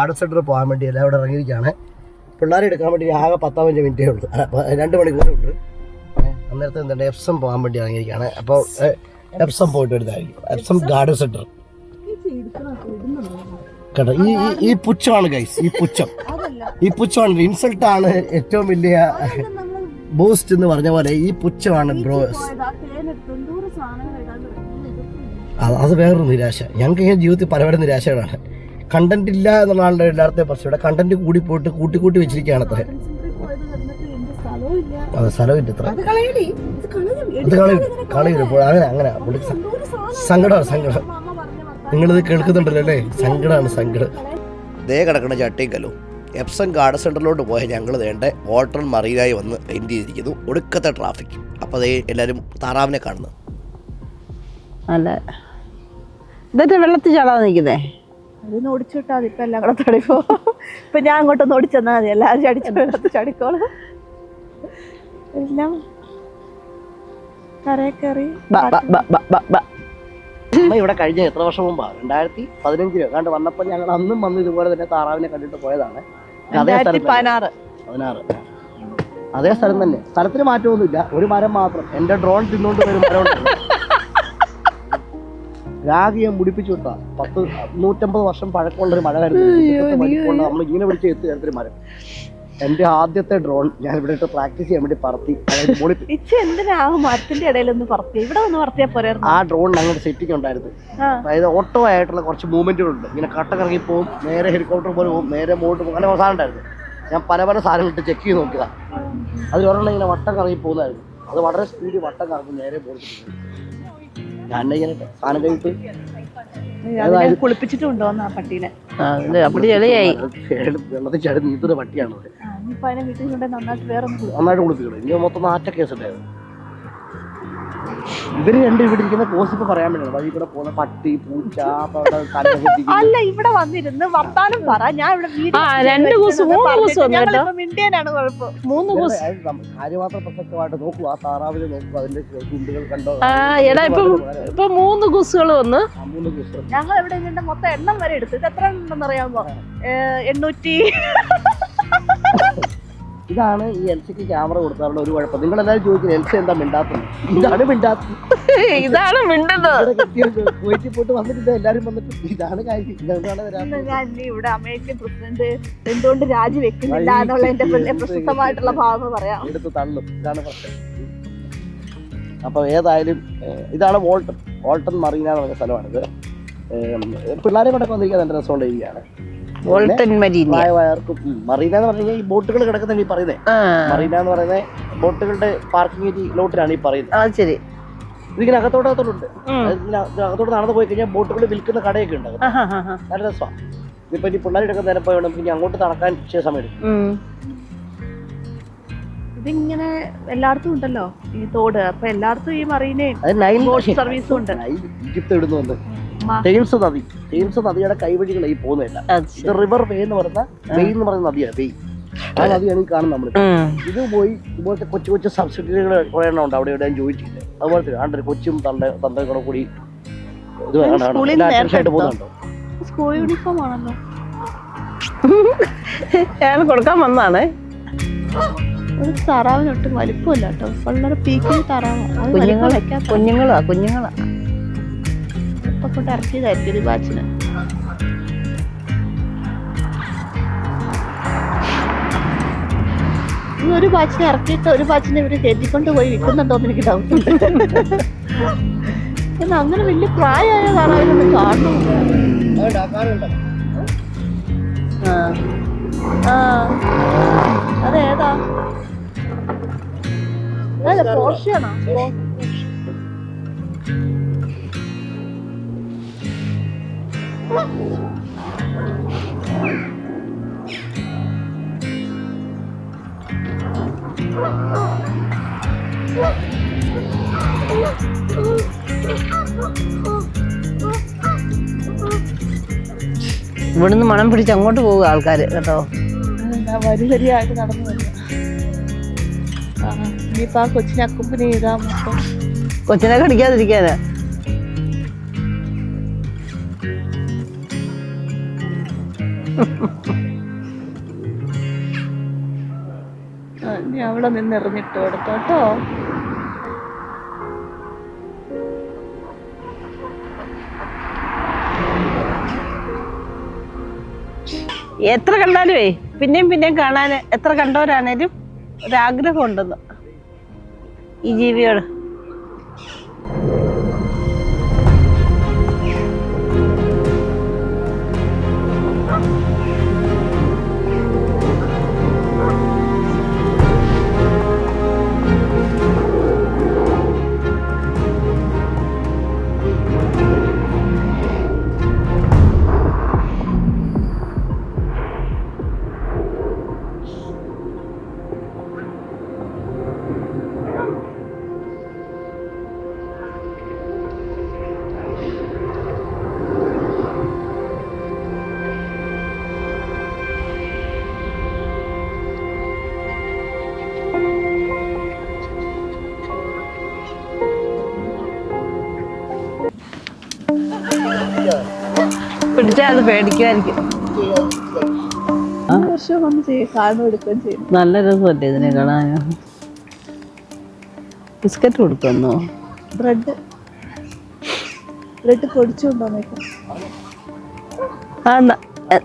Garden സെന്ററിൽ പോകാൻ വേണ്ടി എല്ലാം ഇവിടെ ഇറങ്ങിയിരിക്കുകയാണ്. പിള്ളേരെ എടുക്കാൻ വേണ്ടി ആകെ പത്താമഞ്ച് മിനിറ്റേ ഉള്ളൂ. രണ്ട് മണിക്കൂറേ ഏ, അന്നേരത്തെ എന്താണ് എപ്സം പോകാൻ വേണ്ടി ഇറങ്ങിയിരിക്കുകയാണ്. അപ്പോൾ എഫ്സം പോയിട്ട് വരുന്നതായിരിക്കും എപ്സം ഗാർഡൻ സെന്റർ കേട്ടോ? ഈ ഈ- പുച്ഛമാണ് ഗൈസ് ഈ പുച്ഛം. ഈ പുച്ഛമാണ്. ഇൻസൾട്ടാണ് ഏറ്റവും വലിയ ബൂസ്റ്റ് എന്ന് പറഞ്ഞ പോലെ ഈ പുച്ഛമാണ് ബ്രോസ് അത് വേറൊരു നിരാശ. ഞങ്ങൾക്ക് ഇങ്ങനെ ജീവിതത്തിൽ പലപല നിരാശകളാണ്. കണ്ടന്റ് ഇല്ല എന്നുള്ളതാണ് എല്ലായിടത്തെ പ്രശ്നം ഇവിടെ കണ്ടന്റ് കൂടി പോയിട്ട് കൂട്ടി കൂട്ടി വെച്ചിരിക്കുകയാണ് അത്ര. അത് സ്ഥലമില്ല ഇത്ര. അത് കളയും കളയും ഇപ്പോൾ അങ്ങനെ അങ്ങനെ. പുള്ളി സങ്കടമാണ് സങ്കടം നിങ്ങളിത് കേൾക്കുന്നുണ്ടല്ലോ അല്ലേ? സങ്കടമാണ് സങ്കടം. ദേ കിടക്കുന്ന ചട്ടിക്കല്ലോ എപ്സം ഗാർഡൻ സെന്ററിലോട്ട് പോയ ഞങ്ങൾ വേണ്ട വാട്ടർ മറീനായി വന്ന് എൻഡ് ചെയ്തിരിക്കുന്നു? ഒടുക്കത്തെ ട്രാഫിക്. അപ്പോൾ അതേ എല്ലാവരും താറാവിനെ കാണുന്നു. അല്ല. ഇതൊക്കെ വെള്ളത്തിൽ ചാടാതെ നിൽക്കുന്നേ? അതിന് ഓടിച്ചു വിട്ടാൽ മതി ഇപ്പൊ എല്ലാം കൂടെ തടിപ്പോ ഇപ്പൊ ഞാൻ അങ്ങോട്ടൊന്ന് ഓടിച്ചെന്നാൽ മതി. എല്ലാവരും ചടിച്ചു ചടിക്കോളൂ. എല്ലാം കരയെ കയറി ബ, ബ, ബ, ബ, ബ, ബ. അമ്മ ഇവിടെ കഴിഞ്ഞ എത്ര വർഷം മുമ്പാ? രണ്ടായിരത്തി പതിനഞ്ചിൽ കണ്ട് വന്നപ്പോൾ ഞങ്ങൾ അന്നും വന്ന് ഇതുപോലെ തന്നെ താറാവിനെ കണ്ടിട്ട് പോയതാണ്. അതേ സ്ഥലം തന്നെ. പതിനാറ്. പതിനാറ്. അതേ സ്ഥലം തന്നെ. സ്ഥലത്തിന് മാറ്റമൊന്നുമില്ല. ഒരു മരം മാത്രം. എന്റെ ഡ്രോൺ തിന്നുകൊണ്ട് വരും മരം. രാഗിയെ മുടിപ്പിച്ചു വിട്ടാ പത്ത് നൂറ്റമ്പത് വർഷം പഴക്കമുള്ള ഒരു മഴയായിരുന്നു നമ്മൾ ഇങ്ങനെ പിടിച്ച് എത്തി മരം. എന്റെ ആദ്യത്തെ ഡ്രോൺ ഞാൻ ഇവിടെ ഇട്ട് പ്രാക്ടീസ് ചെയ്യാൻ വേണ്ടി പറത്തി. മരത്തിന്റെ ഇടയിൽ ഒന്ന് പറത്തി ഇവിടെ ഒന്ന് പറത്തിയാ പോരായിരുന്നു ആ ഡ്രോൺ അങ്ങോട്ട് സെറ്റിംഗ് ഉണ്ടായിരുന്നു അതായത് ഓട്ടോ ആയിട്ടുള്ള കുറച്ച് മൂവ്മെന്റുകളുണ്ട് ഇങ്ങനെ കട്ട കറങ്ങി പോകും നേരെ ഹെലികോപ്റ്റർ പോലെ പോകും നേരെ മുകളിൽ പോകും അങ്ങനെ അവസാനം ഉണ്ടായിരുന്നു. ഞാൻ പല പല സാധനങ്ങൾ ഇട്ട് ചെക്ക് ചെയ്ത് നോക്കിയതാണ് അതിൽ ഒരെണ്ണം ഇങ്ങനെ വട്ടം കറങ്ങി പോകുന്നതായിരുന്നു. അത് വളരെ സ്പീഡിൽ വട്ടം കറങ്ങി നേരെ പോയി ഞാൻ ഇങ്ങനെ സാധനം ആ പട്ടീനെ അപ്പടി ചെളിയായി വെള്ളത്തിൽ ചടി പട്ടിയാണ് നന്നായിട്ട് കുളിപ്പിക്കണം ഇനി മൊത്തം ആറ്റ കേസ് ഉണ്ടായിരുന്നു. ഇവർ രണ്ടും ഇവിടെ ഇരിക്കുന്ന കോസിപ്പ് പറയാൻ വേണ്ടിയാണ് വഴി കൂടെ പോകുന്ന പട്ടി പൂച്ച അല്ല ഇവിടെ വന്നിരുന്നു വർത്താനം പറ. ഞാൻ ഇവിടെ ആ, രണ്ട് മിണ്ടിയനാണ് കുഴപ്പം. മൂന്ന് ആരും പ്രസക്തമായിട്ട് നോക്കൂ. ആ താറാവിനെ നോക്കൂ. അതിന്റെ ചുണ്ടുകൾ കണ്ടോ? ആ എടാ ഇപ്പൊ ഇപ്പൊ മൂന്ന് കുസുകൾ വന്ന്. മൂന്ന് ദിവസം. ഞങ്ങൾ ഇവിടെ ഇതിന്റെ മൊത്തം എണ്ണം വരെ എടുത്തു. ഇത് എത്ര ഉണ്ടെന്ന് അറിയാമോ എണ്ണൂറ്റി ഇതാണ് ഈ എൽസിക്ക് ക്യാമറ കൊടുത്താലുള്ള ഒരു കുഴപ്പം. നിങ്ങൾ എല്ലാവരും ചോദിക്കുന്നത് എൽസി എന്താ മിണ്ടാത്തത്? ഇതാണ് മിണ്ടാത്തത്. ഇതാണ് മിണ്ടുന്നത്. പോയിട്ട് പോയിട്ട് വന്നിട്ടില്ല എല്ലാരും വന്നിട്ട്. ഇതാണ് കാര്യം. ഇതാണ് വരാത്തത്. ഞാൻ ഇനി ഇവിടെ അമേരിക്കൻ പ്രസിഡന്റ് എന്തുകൊണ്ട് രാജി വെക്കുന്നില്ല എന്നുള്ള എന്റെ പ്രശസ്തമായിട്ടുള്ള ഭാവം പറയാം. എടുത്ത് തള്ളും. ഇതാണ് പ്രശ്നം. അപ്പൊ ഏതായാലും ഇതാണ് വോൾട്ടൺ. വോൾട്ടൺ മറീന എന്ന് പറഞ്ഞ സ്ഥലമാണിത്. പിള്ളേരെ കൂടെ വന്നിരിക്കാൻ നല്ല രസമുള്ള ഏരിയയാണ്. വോൾട്ടൻ മരീന ഉം, മറീന എന്ന് പറഞ്ഞാൽ ഈ ബോട്ടുകൾ കിടക്കുന്ന ഈ പറയുന്നത് ആ. മറീന എന്ന് പറയുന്നത് ബോട്ടുകളുടെ പാർക്കിംഗ് ലോട്ടിലാണ് ഈ പറയുന്നത്. ആ ശരി. ഇതിങ്ങനെ അകത്തോട്ട് അകത്തോട്ടുണ്ട് അകത്തോട്ട് നടന്നു പോയി കഴിഞ്ഞാൽ ബോട്ടുകൾ വിൽക്കുന്ന കടയൊക്കെ ഉണ്ട്. നല്ല രസമാണ് ഇതിപ്പോ ഇനി പിള്ളേരെടുക്കുന്ന നേരം പോയി ഇനി അങ്ങോട്ട് നടക്കാൻ ചില സമയം എടുക്കും. ഇതിങ്ങനെ എല്ലായിടത്തും ഉണ്ടല്ലോ ഈ തോട്. അപ്പൊ എല്ലായിടത്തും ഈ മറീനയും സർവീസും ഉണ്ട്. മ- തേംസ് നദി. തേംസ് നദിയുടെ കൈവഴികളെ ഈ പോകുന്നതല്ല. ഇത്. റിവർ വേ എന്ന് പറയുന്ന വെയ് എന്ന് പറയുന്ന നദിയാണ് വെയ് ആ നദിയാണ് ഈ കാണുന്നത് നമ്മൾ. ഇത് പോയി ഇതുപോലത്തെ കൊച്ചു കൊച്ചു സബ്സിഡികൾ കുറെ എണ്ണം ഉണ്ട്. അവിടെ എവിടെയും ചോദിച്ചിട്ടുണ്ട്. അതുപോലെ തന്നെ ആണ്ടൊരു കൊച്ചും തണ്ട തന്തയും കൂടെ ഇത് പോകുന്നുണ്ടോ? സ്കൂൾ യൂണിഫോം ആണല്ലോ. ഞാൻ കൊടുക്കാൻ വന്നാണ്. ഒരു താറാവിനൊട്ടും വലിപ്പമില്ല കേട്ടോ. വളരെ പീക്കിൽ താറാവ്. വലിപ്പം കുഞ്ഞുങ്ങളാ. കൊണ്ട് ഇറക്കിയതായിരിക്കും ഒരു ബാച്ചിന് ഒരു ബാച്ചിനെ ഇറക്കിയിട്ട് ഒരു ബാച്ചിനെ ഇവർ കയറ്റിക്കൊണ്ട് പോയി വിൽക്കുന്നുണ്ടോന്ന് എനിക്ക് ഡൗട്ട് ഉണ്ട്. എന്നാ അങ്ങനെ വലിയ പ്രായമായ താറാവിനൊന്നും കാണുന്നു അതേതാ അതെ പോർഷയാണോ ഇവിടുന്ന് മണം പിടിച്ച് അങ്ങോട്ട് പോവുക ആൾക്കാർ കേട്ടോ. വരി വരിയായിട്ട് നടന്നു ആ ഇനിയിപ്പോ ആ കൊച്ചിനെ അക്കുമ്പനി ചെയ്താ മൊത്തം. കൊച്ചിനെ കടിക്കാതിരിക്കാനാ? ഇനി അവിടെ നിന്ന് എറിഞ്ഞിട്ട് കൊടുത്തോ കേട്ടോ. എത്ര കണ്ടാലുവേ? പിന്നെയും പിന്നെയും കാണാൻ എത്ര കണ്ടവരാണേലും ഒരാഗ്രഹം ഉണ്ടെന്ന് ഈ ജീവിയോട്. പിടിച്ചാൽ അത് പേടിക്കുമായിരിക്കും നല്ല രസമല്ലേ ഇതിനെ കാണാൻ? ബിസ്ക്കറ്റ് കൊടുത്തോ ബ്രെഡ്. ബ്രെഡ് എ,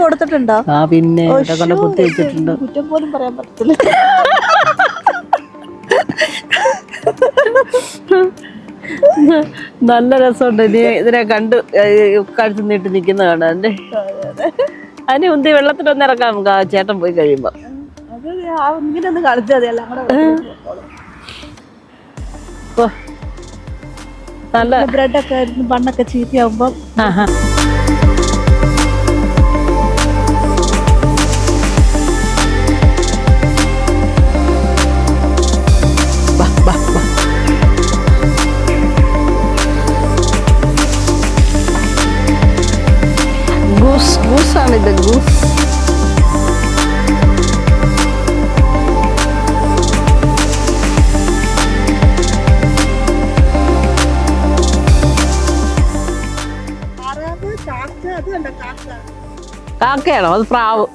കൊടുത്തിട്ടുണ്ടോ? ആ പിന്നെ കുത്തി വെച്ചിട്ടുണ്ട്. കുറ്റം പോലും പറയാൻ പറ്റത്തില്ല. നല്ല രസമുണ്ട്. ഇനി ഇതിനെ കണ്ട് കഴുത്ത് നീട്ടി നിൽക്കുന്ന കാണാൻ. അല്ലേ അതിന് ഉന്തി വെള്ളത്തിലൊന്ന് ഇറക്കാം. നമുക്ക് ആ ചേട്ടൻ പോയി കഴിയുമ്പോ. നല്ല ബ്രെഡൊക്കെ ഇങ്ങനെ കളിച്ചാൽ ആഹാ നല്ല ബ്രെഡൊക്കെ ബണ്ണൊക്കെ ചീത്തയാവുമ്പം ഗൂസാണിത് the goose. കാക്കയാണോ? അത് പ്രാവ്.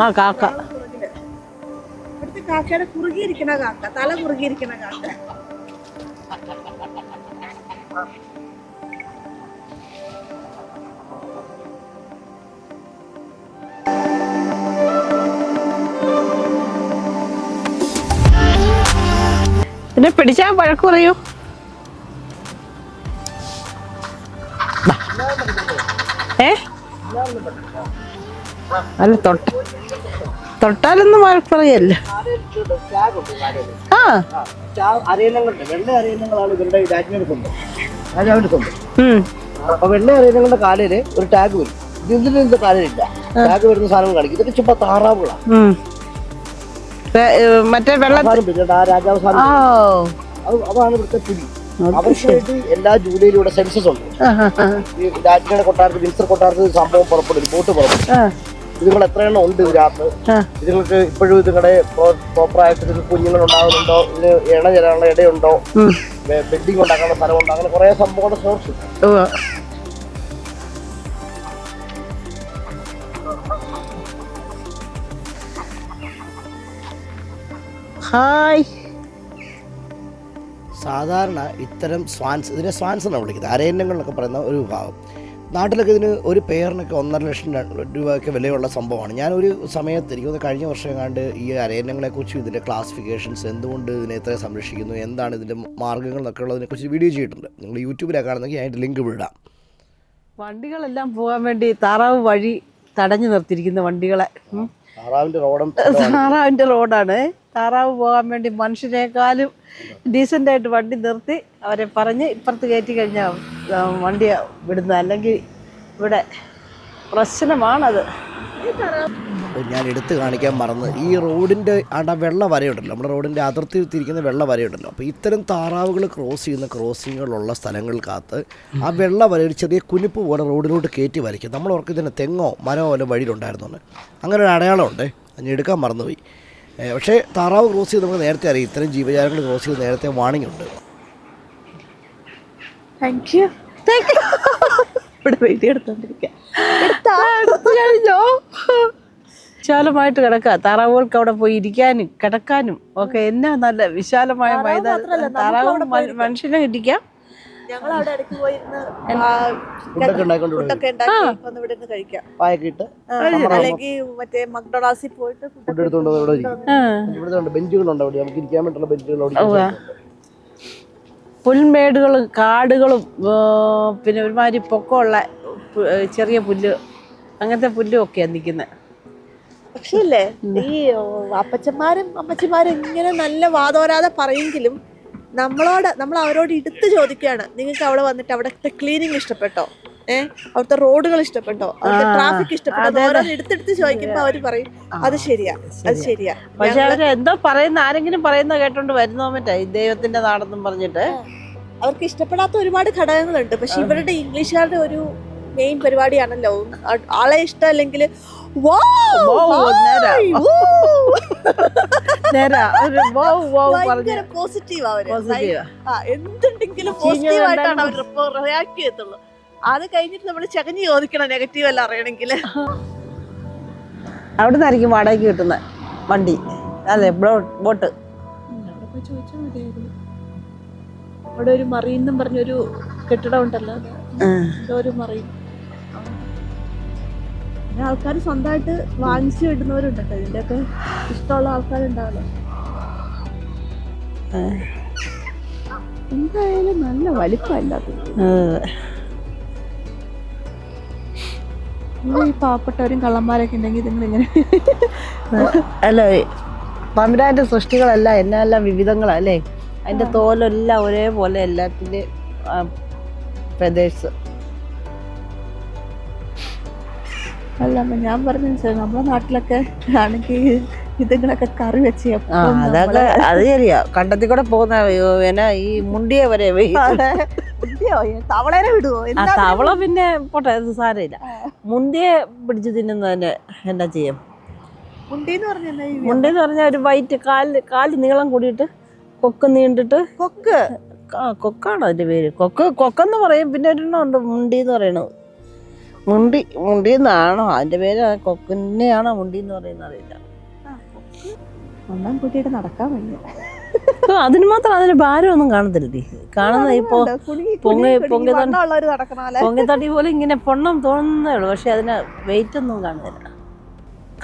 ആ കാക്ക. കാക്കയുടെ കുറുകിയിരിക്കണ കാക്ക. തല കുറുകിയിരിക്കണ കാക്ക. പിന്നെ പിടിച്ചാൽ പഴക്കു പറയൂ. ഏ? അല്ല തൊട്ട തൊട്ടാലൊന്നും പറയല്ല. ആ. അപ്പൊ വെള്ള കാലിൽ ഒരു ടാഗ് വരും. ഇതിന്റെ കാലിലില്ല. ടാഗ് വരുന്ന സാധനം കാണിക്കും. ഇതൊക്കെ ചുമ്മാ താറാവുകളാണ് മറ്റേ വെള്ളത്തിൽ സാധനം പിടിച്ചിട്ട് ആ ഓ. സാധനം അത് അതാണ് ഇവിടുത്തെ പുലി അവർക്ക് എല്ലാ ജൂലൈയിലും ഇവിടെ സെൻസസ് ഉണ്ട്. ഈ രാജ്ഞിയുടെ കൊട്ടാരത്തിൽ വിൻസർ കൊട്ടാരത്തിൽ സംഭവം പുറപ്പെടും ബോട്ട് പുറപ്പെടും. ഇതുങ്ങൾ എത്രയെണ്ണം ഉണ്ട് ഇതിനകത്ത്. ഇതുങ്ങൾക്ക് ഇപ്പോഴും ഇതുങ്ങളുടെ പ്രോപ്പറായിട്ട് ഇതിന് കുഞ്ഞുങ്ങൾ ഉണ്ടാകുന്നുണ്ടോ? ഇതിന് ഇണ ചേരാനുള്ള ഇടയുണ്ടോ. ബെഡിങ് ഉണ്ടാക്കാനുള്ള സ്ഥലമുണ്ടോ? അങ്ങനെ കുറെ സംഭവങ്ങളുടെ സോഴ്സ് ഹായ്. സാധാരണ ഇത്തരം സ്വാൻസ് ഇതിനെ സ്വാൻസ് എന്നാണ് വിളിക്കുന്നത്. അരയന്നങ്ങളെന്നൊക്കെ പറയുന്ന ഒരു വിഭാഗം. നാട്ടിലൊക്കെ ഇതിന് ഒരു പേരിനൊക്കെ ഒന്നര ലക്ഷം രൂപയൊക്കെ വിലയുള്ള സംഭവമാണ്. ഞാനൊരു സമയത്ത് എനിക്ക് തോന്നുന്നു കഴിഞ്ഞ വർഷം കണ്ട് ഈ അരയന്നങ്ങളെക്കുറിച്ചും ഇതിന്റെ ക്ലാസിഫിക്കേഷൻസ് എന്തുകൊണ്ട് ഇതിനെ എത്ര സംരക്ഷിക്കുന്നു എന്താണ് ഇതിന്റെ മാർഗങ്ങൾ എന്നൊക്കെ ഉള്ളതിനെക്കുറിച്ച് വീഡിയോ ചെയ്തിട്ടുണ്ട്. നിങ്ങൾ യൂട്യൂബിലൊക്കെ കാണുന്നെങ്കിൽ അതിന്റെ ലിങ്ക് വിടാം. വണ്ടികളെല്ലാം പോകാൻ വേണ്ടി താറാവ് വഴി തടഞ്ഞു നിർത്തിയിരിക്കുന്ന വണ്ടികളെ. താറാവിന്റെ റോഡാണ്. താറാവ് പോകാൻ വേണ്ടി മനുഷ്യനേക്കാളും ഡീസന്റായിട്ട് വണ്ടി നിർത്തി അവരെ പറഞ്ഞ് ഇപ്പുറത്ത് കയറ്റി കഴിഞ്ഞാൽ വണ്ടി വിടുന്നത്. അല്ലെങ്കിൽ ഇവിടെ പ്രശ്നമാണത്. ഞാൻ എടുത്ത് കാണിക്കാൻ മറന്ന്. ഈ റോഡിന്റെ അവിടെ വെള്ള വരയുണ്ടല്ലോ. നമ്മുടെ റോഡിന്റെ അതിർത്തി തിരിക്കുന്ന വെള്ള വരയുണ്ടല്ലോ. അപ്പോൾ ഇത്തരം താറാവുകൾ ക്രോസ് ചെയ്യുന്ന ക്രോസിങ്ങുകളുള്ള സ്ഥലങ്ങൾക്കകത്ത് ആ വെള്ള വര ഒരു ചെറിയ കുനിപ്പ് പോലെ റോഡിലോട്ട് കയറ്റി വരയ്ക്കും. നമ്മൾ ഓർക്ക് ഇതിന് തെങ്ങോ മരമോ വല്ല വഴിയിലുണ്ടായിരുന്നു അങ്ങനെ ഒരു അടയാളമുണ്ട്. ഞാൻ എടുക്കാൻ മറന്നുപോയി. പക്ഷേ താറാവ് ക്രോസ് ചെയ്ത് നമുക്ക് നേരത്തെ അറിയാം. ഇത്രയും ജീവജാലങ്ങൾ ക്രോസ് ചെയ്ത് നേരത്തെ വാണിംഗ് ഉണ്ട്. താങ്ക് യു ഇവിടെ വെയിറ്റ് എടുത്തോണ്ടിരിക്കാം. എടുത്ത് കഴിഞ്ഞോ? വിശാലമായിട്ട് കിടക്കുക താറാവുകൾക്ക് അവിടെ പോയി ഇരിക്കാനും കിടക്കാനും ഒക്കെ എന്നാ നല്ല വിശാലമായ മൈതാനം താറാവ്. മനുഷ്യനെ ഇരിക്കാം. ഞങ്ങൾ അവിടെ ഇടയ്ക്ക് പോയിരുന്ന് ഫുഡൊക്കെ ഉണ്ടാക്കി വന്ന് ഇവിടെ നിന്ന് കഴിക്കാം. പായൊക്കെ ഇട്ട് ആ, അല്ലെങ്കിൽ മറ്റേ മക്ഡൊണാൾസിൽ പോയിട്ട് ഫുഡ് എടുത്തുകൊണ്ട് ഇവിടെ ഇവിടുത്തെ ബെഞ്ചുകളുണ്ട് അവിടെ. നമുക്ക് ഇരിക്കാൻ വേണ്ടിയുള്ള ബെഞ്ചുകൾ അവിടെ ഉവ്വ. ഇരിക്കും. പുൽമേടുകളും കാടുകളും പിന്നെ ഒരുമാതിരി പൊക്കമുള്ള ചെറിയ പുല്ല് അങ്ങനത്തെ പുല്ലും ഒക്കെയാണ് നിൽക്കുന്നത് പക്ഷേ അല്ലേ ഈ അപ്പച്ചന്മാരും അമ്മച്ചിമാരും ഇങ്ങനെ നല്ല വാദോരാതെ പറയെങ്കിലും നമ്മളോട് നമ്മൾ അവരോട് എടുത്ത് ചോദിക്കുകയാണ്. നിങ്ങൾക്ക് അവിടെ വന്നിട്ട് അവിടുത്തെ ക്ലീനിങ് ഇഷ്ടപ്പെട്ടോ? ഏഹ് അവിടുത്തെ റോഡുകൾ ഇഷ്ടപ്പെട്ടോ? അവിടുത്തെ ട്രാഫിക് ഇഷ്ടപ്പെട്ടോ. ഓരോന്ന് എടുത്തെടുത്ത് ചോദിക്കുമ്പോ അവർ പറയും അത് ശരിയാ അത് ശരിയാ. പക്ഷെ അവർ എന്തോ പറയുന്ന ആരെങ്കിലും പറയുന്ന കേട്ടോണ്ട് വരുന്നോ മറ്റേ? ദൈവത്തിന്റെ നാടെന്നും പറഞ്ഞിട്ട്. അവർക്ക് ഇഷ്ടപ്പെടാത്ത ഒരുപാട് ഘടകങ്ങളുണ്ട്. പക്ഷെ ഇവരുടെ ഇംഗ്ലീഷുകാരുടെ ഒരു മെയിൻ പരിപാടിയാണല്ലോ. ആളെ ഇഷ്ടമല്ലെങ്കിൽ പോസിറ്റീവ് അവർ. പോസിറ്റീവ് ആ, എന്തുണ്ടെങ്കിലും ചീഞ്ഞത് പോസിറ്റീവ് ആയിട്ടാണ് എന്തായാലും അവർ റിയാക്ട് ചെയ്യത്തുള്ളൂ. അത് കഴിഞ്ഞിട്ട് നമ്മൾ ചകഞ്ഞ് ചോദിക്കണം നെഗറ്റീവ് അല്ല അറിയണമെങ്കിൽ അവിടെ നിന്നായിരിക്കും വാടകയ്ക്ക് കിട്ടുന്ന? വണ്ടി. അതെ ബോട്ട്. അവിടെ ഒരു മറിയെന്നും എന്നും പറഞ്ഞൊരു കെട്ടിടം ഉണ്ടല്ലോ. ഒരു മറീൻ. പിന്നെ ആൾക്കാർ സ്വന്തമായിട്ട് വാങ്ങിച്ചു ഇടുന്നവരുണ്ട് കേട്ടോ ഇതിന്റെയൊക്കെ ഇഷ്ടമുള്ള ആൾക്കാരുണ്ടാവല്ലോ. എന്തായാലും നല്ല വലിപ്പമല്ലാത്ത ഈ പാവപ്പെട്ടവരും കള്ളന്മാരൊക്കെ ഉണ്ടെങ്കിൽ നിങ്ങൾ ഇങ്ങനെ അല്ല സൃഷ്ടികളല്ല സൃഷ്ടികളെല്ലാം എന്നെല്ലാം വിവിധങ്ങളല്ലേ അതിന്റെ തോലെല്ലാം ഒരേപോലെ എല്ലാത്തിന്റെ പ്രദേശ്. അല്ല അമ്മ ഞാൻ പറഞ്ഞ നമ്മുടെ നാട്ടിലൊക്കെ ആണെങ്കിൽ ഇതുങ്ങളൊക്കെ കറി വെച്ച് അതൊക്കെ അത് ശരിയാ. കണ്ടത്തിൽ കൂടെ പോകുന്ന പിന്നെ ഈ മുണ്ടിയ വരെ? തവളേനെ വിടുവോ? തവള പിന്നെ പോട്ടെ സാരമില്ല. മുണ്ടിയെ പിടിച്ച് തിന്നുന്നതിന് എന്നാ ചെയ്യും? മുണ്ടിന്ന് പറഞ്ഞാൽ ഒരു വൈറ്റ് കാൽ കാൽ നീളം കൂടിയിട്ട് കൊക്ക് നീണ്ടിട്ട് കൊക്ക്? കൊക്കാണ് അതിന്റെ പേര്? കൊക്ക് കൊക്കെന്ന് പറയും. പിന്നെ ഒരെണ്ണം ഉണ്ട് മുണ്ടി എന്ന് പറയണത്. മുണ്ടി മുണ്ടി എന്നാണോ? അതിന്റെ പേര് കൊക്കിനെയാണോ മുണ്ടി എന്ന് പറയുന്നത് അറിയില്ല. ഒന്നാം കൂട്ടിയിട്ട് നടക്കാൻ വയ്യ. അതിന് മാത്രം അതിന് ഭാരമൊന്നും കാണത്തില്ലേ? കാണുന്ന ഇപ്പോ പൊങ്ങി- പൊങ്ങി പൊങ്ങിത്തടി പോലെ. ഇങ്ങനെ പൊണ്ണം തോന്നുന്നേ ഉള്ളൂ. പക്ഷെ അതിന് വെയിറ്റ് ഒന്നും കാണുന്നില്ല.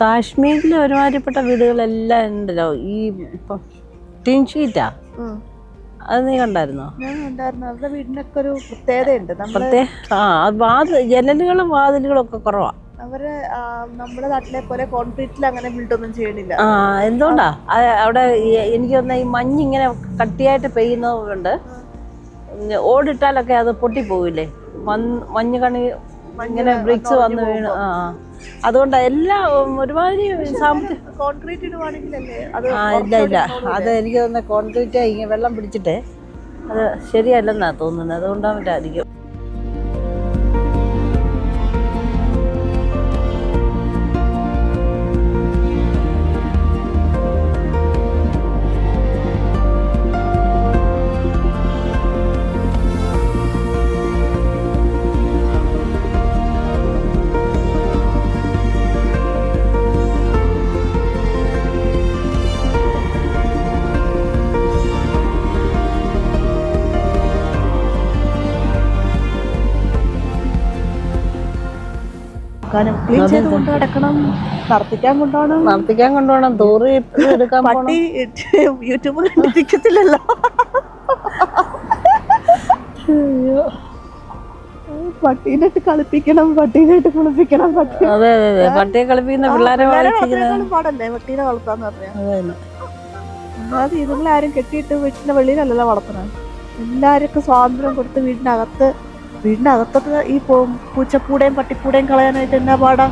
കാശ്മീരിലെ ഒരുമാതിരിപ്പെട്ട വീടുകളെല്ലാം ഉണ്ടല്ലോ ഈ ഇപ്പം ടീൻ ഷീറ്റാ. അത് നീ കണ്ടായിരുന്നോ? ഞാൻ അവരുടെ വീടിനൊക്കെ ഒരു പ്രത്യേകതയുണ്ട്. പ്രത്യേക ആ വാതിൽ ജനലുകളും വാതിലുകളും ഒക്കെ കുറവാ. അവർ ആ, നമ്മുടെ നാട്ടിലെ പോലെ കോൺക്രീറ്റിൽ അങ്ങനെ ബിൽഡ് ഒന്നും ചെയ്യണില്ല. ആ എന്തുകൊണ്ടാ? അവിടെ എനിക്കൊന്ന് എനിക്ക് തോന്നുന്ന ഈ മഞ്ഞിങ്ങനെ കട്ടിയായിട്ട് പെയ്യുന്നതുകൊണ്ട് കൊണ്ട് ഓടിട്ടാലൊക്കെ അത് പൊട്ടിപ്പോവില്ലേ? മഞ്ഞ് കണി ഇങ്ങനെ ബ്രിക്സ് വന്ന് വീണ്. ആ. അതുകൊണ്ട് എല്ലാം ഒരുമാതിരി കോൺക്രീറ്റ് ഇല്ല ഇല്ല. അത് എനിക്ക് തോന്നുന്ന കോൺക്രീറ്റ് ഇങ്ങനെ വെള്ളം പിടിച്ചിട്ടേ. അത് ശരിയല്ലെന്നാ തോന്നുന്നത്. അതുകൊണ്ടായിരിക്കും ക്ലീൻ ചെയ്ത് കൊണ്ട് നടക്കണം നടത്തിക്കാൻ കൊണ്ടുപോകണം നടത്തിക്കാൻ കൊണ്ടുപോകണം തൂറി എടുക്കാൻ പോകണം പട്ടി യൂട്യൂബ് കണ്ടിരിക്കത്തില്ലല്ലോ. പട്ടീനെ ഇട്ട് കളിപ്പിക്കണം പട്ടീനെ ഇട്ട് കുളിപ്പിക്കണം പട്ടി അതെ അതെ പട്ടിയെ കളിപ്പിക്കുന്ന പിള്ളേരെ പാടല്ലേ പട്ടീനെ വളർത്താന്ന് പറഞ്ഞാൽ അതെ. അത്. ഇതുങ്ങളാരും കെട്ടിയിട്ട് വീട്ടിന്റെ വെളിയിലല്ലല്ലോ വളർത്തണം എല്ലാവർക്കും സ്വാതന്ത്ര്യം കൊടുത്ത് വീടിനകത്ത് വീടിന്റെ അകത്തൊക്കെ ഈ പൂച്ചപ്പൂടേം പൂച്ചപ്പൂടേയും പട്ടിപ്പൂടേയും കളയാനായിട്ട് എന്നാ പാടാ?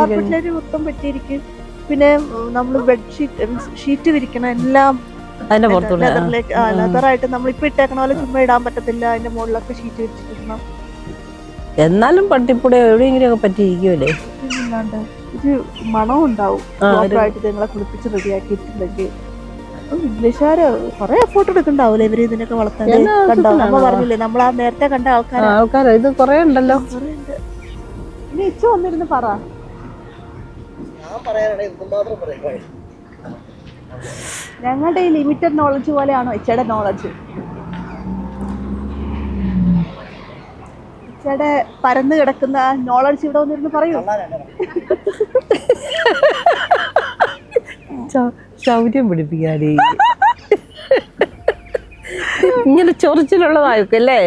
കഴിഞ്ഞു. കാർപ്പറ്റിലൊരു മൊത്തം പറ്റിയിരിക്കും. പിന്നെ നമ്മൾ ബെഡ്ഷീറ്റ് ഷീറ്റ് വിരിക്കണം എല്ലാം അതിന്റെ. ലെതറിലേക്ക് ലെതറായിട്ട് നമ്മൾ ഇപ്പൊ ഇട്ടേക്കണ പോലെ ചുമ്മാ ഇടാൻ പറ്റത്തില്ല. അതിന്റെ മുകളിലൊക്കെ ഷീറ്റ് വിരിച്ചിട്ടിടണം. എന്നാലും പട്ടിപ്പൂടെ എവിടെയെങ്കിലും ഒക്കെ പറ്റിയിരിക്കുമല്ലേ ഇത് മണം ഉണ്ടാവും. പ്രോപ്പറായിട്ട് നിങ്ങളെ കുളിപ്പിച്ച് റെഡിയാക്കിയിട്ടുണ്ടെങ്കിൽ ഇംഗ്ലീഷുകാര് കൊറേ എഫോർട്ട് എടുക്കണ്ടാവൂലേ ഇവർ ഇതിനൊക്കെ വളർത്താൻ? കണ്ടോ നമ്മ പറഞ്ഞില്ലേ നമ്മൾ ആ നേരത്തെ കണ്ട ആൾക്കാർ ആൾക്കാർ ഇത് കുറേ ഉണ്ടല്ലോ. ഇനി ഇച്ച വന്നിരുന്ന് പറ. ഞങ്ങളുടെ ഈ ലിമിറ്റഡ് നോളജ് പോലെയാണോ ഇച്ചയുടെ നോളജ് ഇച്ചയുടെ പരന്ന് കിടക്കുന്ന നോളജ് ഇവിടെ വന്നിരുന്ന് പറയൂ. ശൗര്യം പിടിപ്പിക്കാനേ. ഇങ്ങനെ ചൊറിച്ചിലുള്ളതായിരിക്കും അല്ലേ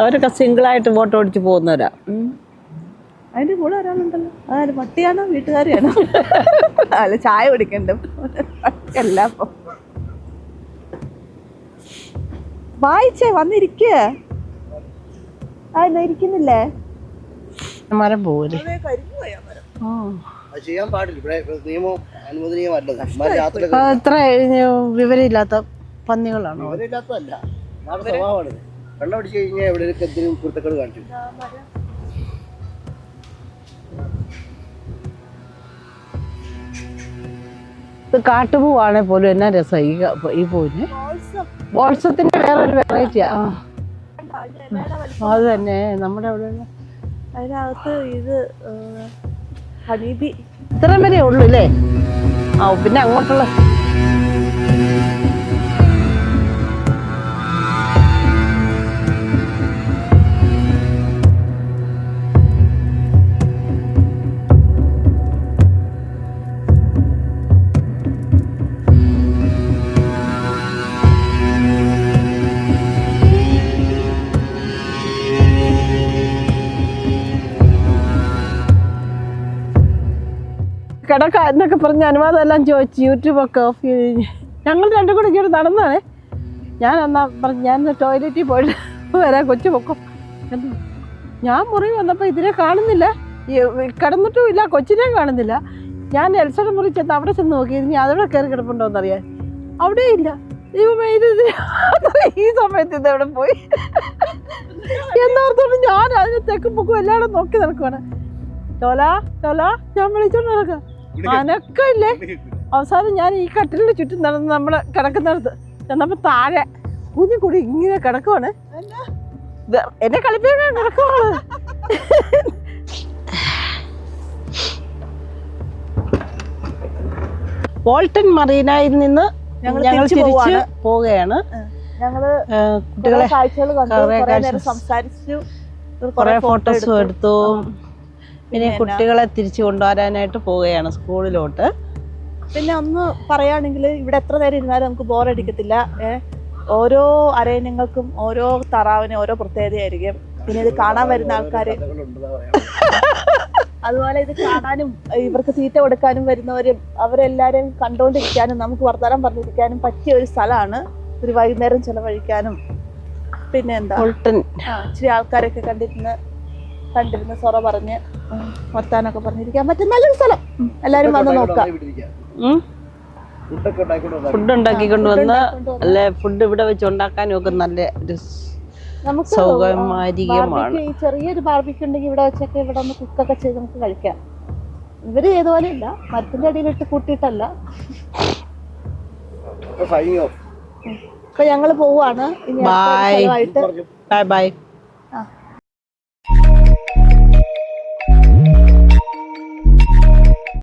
അവരൊക്കെ സിംഗിളായിട്ട് വോട്ട് ഓടിച്ച് പോകുന്നവരാ. അതിന്റെ കൂടെ ഒരാളുണ്ടല്ലോ. അതായത് പട്ടിയാണോ വീട്ടുകാരിയാണോ? അല്ല ചായ കുടിക്കണ്ട. വായിച്ചേ വന്നിരിക്കേ. ആ ഇരിക്കുന്നില്ലേ? മരം. പോലെ ആ ചെയ്യാൻ പാടില്ല. ഇവിടെ നിയമം ഇത്ര വിവരമില്ലാത്ത പന്നികളാണ്. അവരില്ലാത്തതല്ല നാട് സ്വഭാവമാണ് വെള്ളം അടിച്ചു കഴിഞ്ഞാൽ എവിടെയൊക്കെ എന്തിനും കുരുത്തക്കേട് കാണിച്ചു ഇത് കാട്ടുപൂവാണെ പോലും എന്നാ രസം ഈ ഈ പൂവിന്? ബോൾസത്തിന്റെ വേറൊരു വെറൈറ്റിയാ അത് തന്നെ. നമ്മുടെ അവിടെ അതിനകത്ത് ഇത് ഹണീബി ഇത്രയും വരെ ഉള്ളു അല്ലേ ആ പിന്നെ അങ്ങോട്ടുള്ള കിടക്ക എന്നൊക്കെ പറഞ്ഞ് അനുവാദം എല്ലാം ചോദിച്ചു യൂട്യൂബൊക്കെ ഓഫ് ചെയ്ത് ഞങ്ങൾ രണ്ടും കൂടെ ഇങ്ങനെ നടന്നാണേ. ഞാൻ എന്നാ പറഞ്ഞു ഞാൻ ടോയ്ലറ്റിൽ പോയിട്ട് വരാം കൊച്ചു പൊക്കും. ഞാൻ മുറി വന്നപ്പോൾ ഇതിനെ കാണുന്നില്ല. കിടന്നിട്ടും ഇല്ല കൊച്ചിനെ കാണുന്നില്ല. ഞാൻ എൽസയുടെ മുറി ചെന്ന് അവിടെ ചെന്ന് നോക്കി. ഇനി അതവിടെ കയറി കിടപ്പുണ്ടോയെന്നറിയാൻ അവിടെ ഇല്ല. ഈ സമയത്ത് ഇത് എവിടെ പോയി? എന്നോർത്തോണ്ട് ഞാൻ അതിന് തെക്കും പൊക്കും എല്ലാവരും നോക്കി നടക്കുവാണ്. ടോല ടോല ഞാൻ വിളിച്ചോണ്ട് നടക്കാം. അനക്കമില്ലേ അവസാനം ഞാൻ ഈ കട്ടിലിന് ചുറ്റും നടന്ന് നമ്മൾ കിടക്കുന്നിടത്ത് ചെന്നപ്പോ താഴെ കുഞ്ഞു കൂടി ഇങ്ങനെ കിടക്കുവാണ്. എന്നെ കളിപ്പിക്കാൻ കിടക്കുവാണ് വോൾട്ടൺ മറീനയിൽ നിന്ന് ഞങ്ങൾ തിരിച്ചു. പോവുകയാണ്. ഞങ്ങൾ കുറെ കുട്ടികളെ കാഴ്ചകൾ കണ്ടു കുറേ നേരം കാഴ്ച- സംസാരിച്ചു കുറെ ഫോട്ടോസും എടുത്തു. പിന്നെ കുട്ടികളെ തിരിച്ചു കൊണ്ടുവരാനായിട്ട് പോവുകയാണ് സ്കൂളിലോട്ട്. പിന്നെ ഒന്ന് പറയുകയാണെങ്കിൽ ഇവിടെ എത്ര നേരം ഇരുന്നാലും നമുക്ക് ബോറടിക്കത്തില്ല ഓരോ അരയണങ്ങൾക്കും ഓരോ താറാവിനും ഓരോ പ്രത്യേകതയായിരിക്കും പിന്നെ ഇത് കാണാൻ വരുന്ന ആൾക്കാർ അതുപോലെ ഇത് കാണാനും ഇവർക്ക് തീറ്റ കൊടുക്കാനും വരുന്നവരും അവരെല്ലാരെയും കണ്ടുകൊണ്ടിരിക്കാനും നമുക്ക് വർത്തമാനം പറഞ്ഞിരിക്കാനും പറ്റിയ ഒരു സ്ഥലമാണ് ഒരു വൈകുന്നേരം ചെലവഴിക്കാനും. പിന്നെ എന്താ? ഇച്ചിരി ആൾക്കാരൊക്കെ കണ്ടിരുന്ന് കണ്ടിരുന്ന് സൊറ പറഞ്ഞ് വർത്താനൊക്കെ പറഞ്ഞിരിക്കാൻ പറ്റും നല്ലൊരു സ്ഥലം. എല്ലാരും വന്ന് നോക്കാം. ഫുഡ് ഉണ്ടാക്കിക്കൊണ്ട് വന്ന് ഉണ്ടാക്കിക്കൊണ്ട് അല്ലെ ഫുഡ് ഇവിടെ വെച്ച് ഉണ്ടാക്കാനും ഒക്കെ നല്ല ഒരു സൗകര്യമായിരിക്കും സൗകര്യമായിരിക്കുമാണ്. ചെറിയൊരു ബാർബിക്ക് ഉണ്ടെങ്കിൽ ഇവിടെ വെച്ചൊക്കെ ഇവിടെ ഒന്ന് കുക്കൊക്കെ ചെയ്ത് നമുക്ക് കഴിക്കാം. ഇവർ ഏതുപോലെ ഇല്ല. മരത്തിന്റെ അടിയിലിട്ട് കൂട്ടിയിട്ടല്ല. ഇപ്പൊ ഞങ്ങൾ പോവാണ്. സ്ഥലമായിട്ട് ബൈ ബൈ